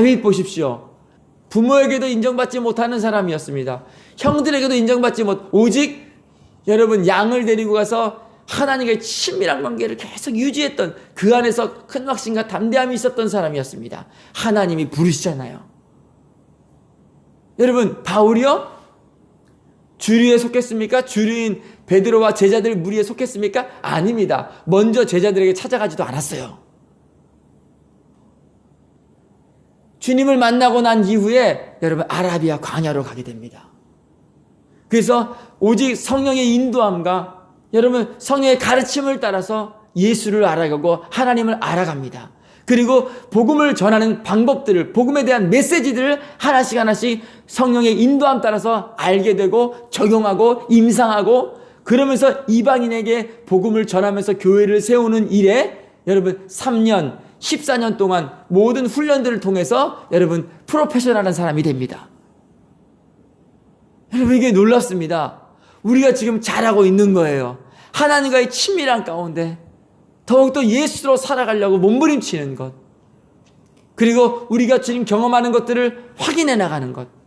다윗 보십시오. 부모에게도 인정받지 못하는 사람이었습니다. 형들에게도 인정받지 못, 오직 여러분 양을 데리고 가서 하나님과의 친밀한 관계를 계속 유지했던 그 안에서 큰 확신과 담대함이 있었던 사람이었습니다. 하나님이 부르시잖아요. 여러분 바울이요? 주류에 속했습니까? 주류인 베드로와 제자들 무리에 속했습니까? 아닙니다. 먼저 제자들에게 찾아가지도 않았어요. 주님을 만나고 난 이후에 여러분 아라비아 광야로 가게 됩니다. 그래서 오직 성령의 인도함과 여러분 성령의 가르침을 따라서 예수를 알아가고 하나님을 알아갑니다. 그리고 복음을 전하는 방법들을 복음에 대한 메시지들을 하나씩 하나씩 성령의 인도함 따라서 알게 되고 적용하고 임상하고 그러면서 이방인에게 복음을 전하면서 교회를 세우는 일에 여러분 3년 14년 동안 모든 훈련들을 통해서 여러분 프로페셔널한 사람이 됩니다. 여러분 이게 놀랍습니다. 우리가 지금 잘하고 있는 거예요. 하나님과의 친밀한 가운데 더욱더 예수로 살아가려고 몸부림치는 것. 그리고 우리가 지금 경험하는 것들을 확인해 나가는 것.